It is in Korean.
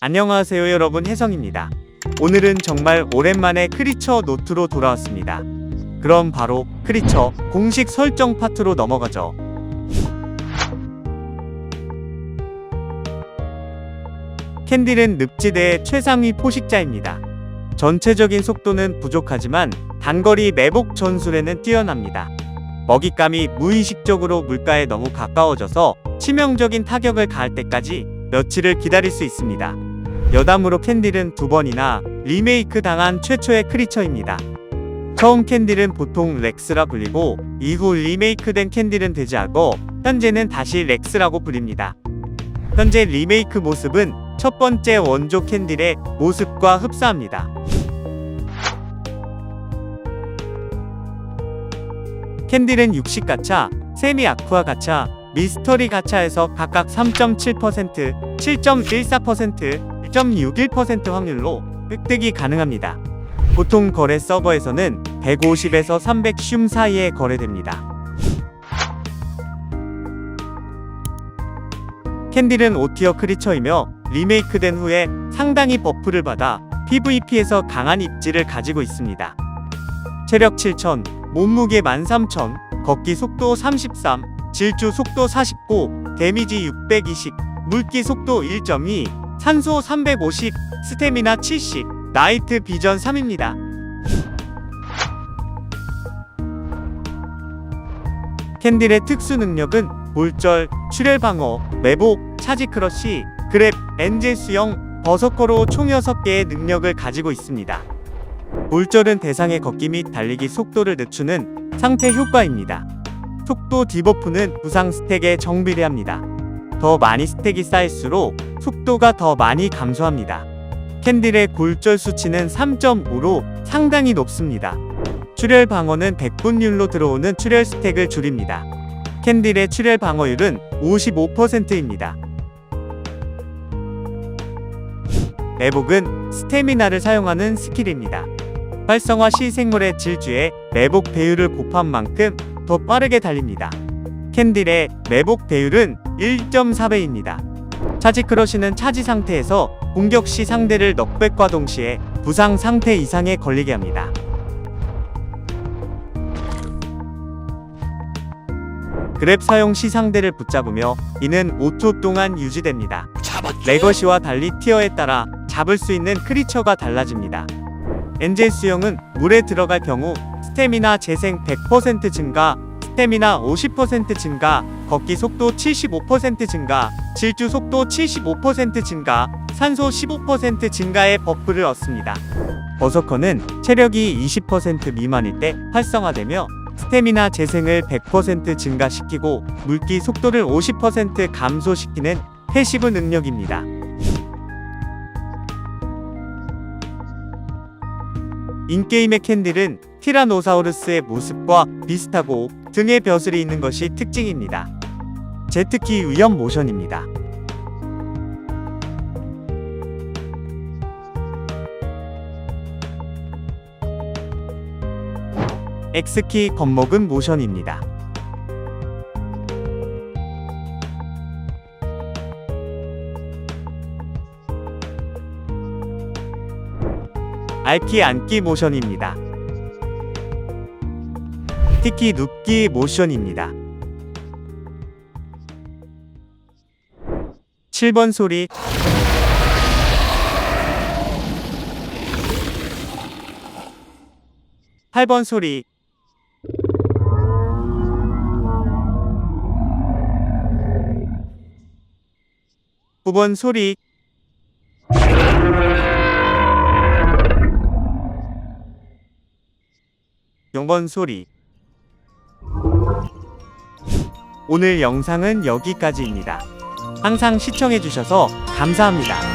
안녕하세요 여러분 혜성입니다. 오늘은 정말 오랜만에 크리처 노트로 돌아왔습니다. 그럼 바로 크리처 공식 설정 파트로 넘어가죠. 캔딜은 늪지대의 최상위 포식자입니다. 전체적인 속도는 부족하지만 단거리 매복 전술에는 뛰어납니다. 먹잇감이 무의식적으로 물가에 너무 가까워져서 치명적인 타격을 가할 때까지 며칠을 기다릴 수 있습니다. 여담으로 캔딜은 두 번이나 리메이크 당한 최초의 크리처입니다. 처음 캔딜은 보통 렉스라 불리고 이후 리메이크된 캔딜은 되지않고 현재는 다시 렉스라고 불립니다. 현재 리메이크 모습은 첫 번째 원조 캔딜의 모습과 흡사합니다. 캔딜은 육식 가차, 세미 아쿠아 가차, 미스터리 가차에서 각각 3.7%, 7.14%, 1.61% 확률로 획득이 가능합니다. 보통 거래 서버에서는 150에서 300슘 사이에 거래됩니다. 캔딜은 5티어 크리처이며 리메이크된 후에 상당히 버프를 받아 PVP에서 강한 입지를 가지고 있습니다. 체력 7000, 몸무게 13000, 걷기 속도 33, 질주 속도 49, 데미지 620, 물기 속도 1.2, 산소 350, 스태미나 70, 나이트 비전 3입니다. 캔딜의 특수 능력은 볼절, 출혈 방어, 매복, 차지 크러쉬, 그랩, 엔진 수영, 버서커로 총 6개의 능력을 가지고 있습니다. 볼절은 대상의 걷기 및 달리기 속도를 늦추는 상태 효과입니다. 속도 디버프는 부상 스택에 정비례합니다. 더 많이 스택이 쌓일수록 속도가 더 많이 감소합니다. 캔딜의 골절 수치는 3.5로 상당히 높습니다. 출혈 방어는 100분율로 들어오는 출혈 스택을 줄입니다. 캔딜의 출혈 방어율은 55%입니다. 매복은 스태미나를 사용하는 스킬입니다. 활성화 시 생물의 질주에 매복 배율을 곱한 만큼 더 빠르게 달립니다. 캔딜의 매복 배율은 1.4배입니다. 차지 크러쉬는 차지 상태에서 공격 시 상대를 넉백과 동시에 부상 상태 이상에 걸리게 합니다. 그랩 사용 시 상대를 붙잡으며 이는 5초 동안 유지됩니다. 레거시와 달리 티어에 따라 잡을 수 있는 크리처가 달라집니다. 엔젤 수영은 물에 들어갈 경우 스태미나 재생 100% 증가, 스태미나 50% 증가, 걷기 속도 75% 증가, 질주 속도 75% 증가, 산소 15% 증가의 버프를 얻습니다. 버서커는 체력이 20% 미만일 때 활성화되며 스태미나 재생을 100% 증가시키고 물기 속도를 50% 감소시키는 패시브 능력입니다. 인게임의 캔딜은 티라노사우루스의 모습과 비슷하고 등에 벼슬이 있는 것이 특징입니다. 제트키 위험 모션입니다. X키 겁먹은 모션입니다. R키 앉기 모션입니다. T키 눕기 모션입니다. 7번 소리. 8번 소리. 9번 소리. 0번 소리 오늘 영상은 여기까지입니다. 항상 시청해주셔서 감사합니다.